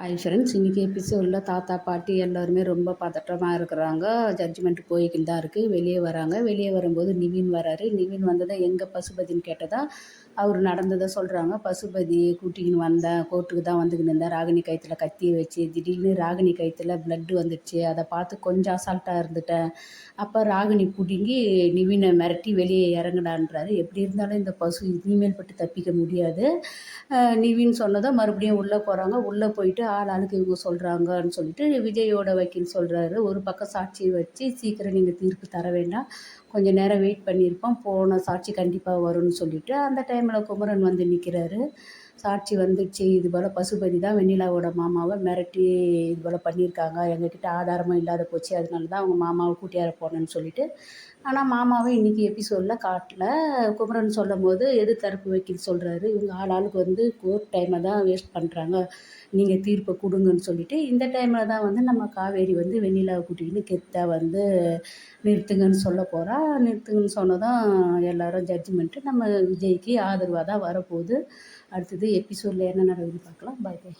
Hi friends இன்றைக்கி எபிசோடில் தாத்தா பாட்டி எல்லோருமே ரொம்ப பதட்டமாக இருக்கிறாங்க. ஜட்ஜ்மெண்ட் போய்கிட்டு தான் இருக்குது வெளியே வராங்க. வெளியே வரும்போது நிவின் வராரு. நிவின் வந்ததை எங்கே பசுபதின்னு கேட்டதா அவர் நடந்ததை சொல்கிறாங்க பசுபதி கூட்டிக்கின்னு வந்தேன் கோர்ட்டுக்கு தான் வந்துக்கின்னு இருந்தேன் ராகினி கைத்தில் கத்தியை வச்சு திடீர்னு ராகினி கைத்தில் பிளட்டு வந்துடுச்சு. அதை பார்த்து கொஞ்சம் அசால்ட்டாக இருந்துட்டேன். அப்போ ராகினி பிடுங்கி நிவினை மிரட்டி வெளியே இறங்குடான்றாரு எப்படி இருந்தாலும் இந்த பசு இனிமேல் பட்டு தப்பிக்க முடியாது. நிவின் சொன்னதை மறுபடியும் உள்ளே போகிறாங்க உள்ளே போயிட்டு ஆள் ஆளுக்கு இவங்க சொல்கிறாங்கன்னு சொல்லிட்டு விஜயோட வக்கீல் சொல்கிறாரு ஒரு பக்கம் சாட்சியை வச்சு சீக்கிரம் நீங்கள் தீர்ப்பு தர வேண்டாம். கொஞ்சம் நேரம் வெயிட் பண்ணியிருப்போம். போன சாட்சி கண்டிப்பாக வரும்னு சொல்லிட்டு அந்த டைமில் குமரன் வந்து நிற்கிறாரு சாட்சி வந்துடுச்சு இது போல் பசுபதி தான் வெண்ணிலாவோட மாமாவை மிரட்டி இது போல் பண்ணியிருக்காங்க. எங்ககிட்ட ஆதாரமும் இல்லாத போச்சு. அதனால தான் அவங்க மாமாவை கூட்டியார போனேன்னு சொல்லிட்டு. ஆனால் மாமாவை இன்றைக்கி எபிசோடில் காட்டில். குமரன் சொல்லும் போது எது தரப்பு வக்கீல் சொல்கிறாரு இவங்க ஆள் ஆளுக்கு வந்து கோர்ட் டைமை தான் வேஸ்ட் பண்ணுறாங்க நீங்கள் தீர்ப்பை கொடுங்கன்னு சொல்லிட்டு இந்த டைமில் தான் வந்து நம்ம காவேரி வந்து வெண்ணிலாவை கூட்டிகிட்டு கெத்தாக வந்து நிறுத்துங்கன்னு சொல்ல போகிறா நிறுத்துங்கன்னு சொன்னதும் எல்லோரும் ஜட்ஜ்மெண்ட்டு நம்ம விஜய்க்கு ஆதரவாக தான் வரப்போகுது. அடுத்தது எபிசோடில் என்ன நடக்குதுன்னு பார்க்கலாம். பாய் பாய்